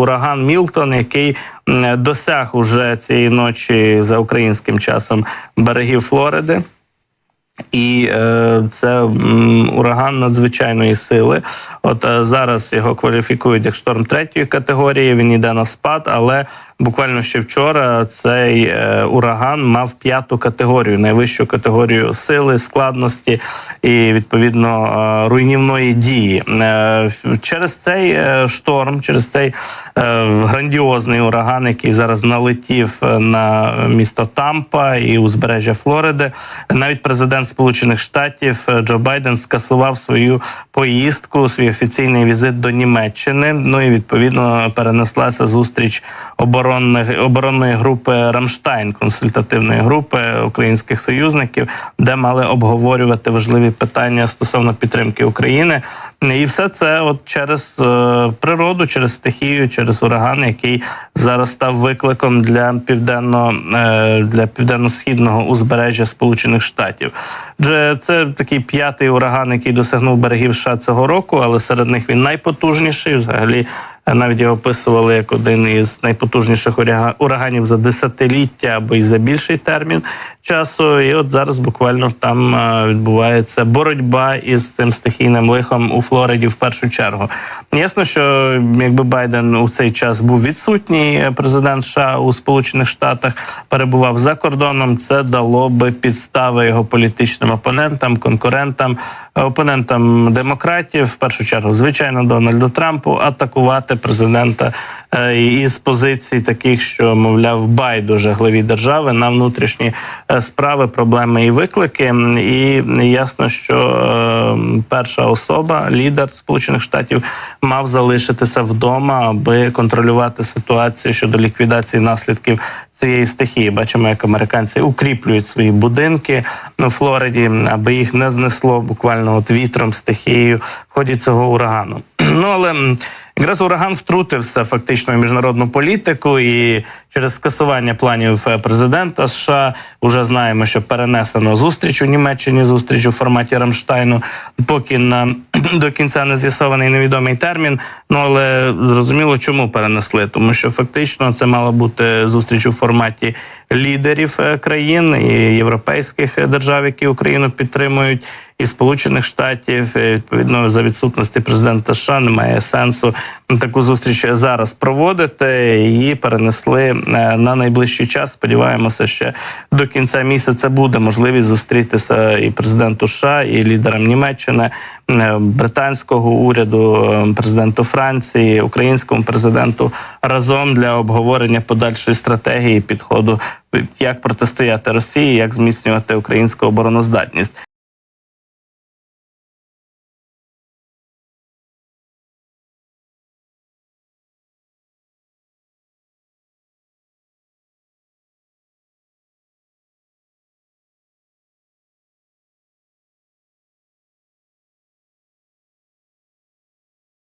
ураган Мілтон, який досяг уже цієї ночі за українським часом берегів Флориди. І е, це м, ураган надзвичайної сили. От е, зараз його кваліфікують як шторм третьої категорії. Він йде на спад, але буквально ще вчора цей е, ураган мав п'яту категорію, найвищу категорію сили, складності і відповідно е, руйнівної дії. Е, через цей шторм, через цей грандіозний ураган, який зараз налетів на місто Тампа і узбережжя Флориди, навіть президент Сполучених Штатів Джо Байден скасував свою поїздку, свій офіційний візит до Німеччини. Ну і відповідно перенеслася зустріч оборонних оборонної групи Рамштайн, консультативної групи українських союзників, де мали обговорювати важливі питання стосовно підтримки України. І все це от через е, природу, через стихію, через ураган, який зараз став викликом для південно е, для південно-східного узбережжя Сполучених Штатів. Адже це такий п'ятий ураган, який досягнув берегів США цього року, але серед них він найпотужніший. Взагалі навіть його описували як один із найпотужніших урага- ураганів за десятиліття або й за більший термін часу. І от зараз буквально там е, відбувається боротьба із цим стихійним лихом у Флориді в першу чергу. Ясно, що якби Байден у цей час був відсутній, е, президент США у Сполучених Штатах перебував за кордоном. Це дало би підстави його політичним опонентам, конкурентам, е, опонентам демократів, в першу чергу, звичайно, Дональду Трампу, атакувати президента е, із позицій таких, що мовляв байдуже главі держави на внутрішні е, справи, проблеми і виклики. І ясно, що е, перша особа, лідер Сполучених Штатів, мав залишитися вдома, аби контролювати ситуацію щодо ліквідації наслідків цієї стихії. Бачимо, як американці укріплюють свої будинки на Флориді, аби їх не знесло буквально от вітром стихією в ході цього урагану. Ну але якраз ураган втрутився фактично в міжнародну політику, і через скасування планів е, президента США вже знаємо, що перенесено зустріч у Німеччині, зустріч у форматі Рамштайну, поки на до кінця не з'ясований невідомий термін. Ну але зрозуміло, чому перенесли, тому що фактично це мала бути зустріч у форматі лідерів е, країн і європейських держав, які Україну підтримують, і Сполучених Штатів. Відповідно, за відсутності президента США немає сенсу таку зустріч зараз проводити. Її перенесли е, на найближчий час. Сподіваємося, ще до кінця місяця буде можливість зустрітися і президенту США, і лідерам Німеччини, е, британського уряду, е, президенту Франції, українському президенту разом для обговорення подальшої стратегії підходу, як протистояти Росії, як зміцнювати українську обороноздатність.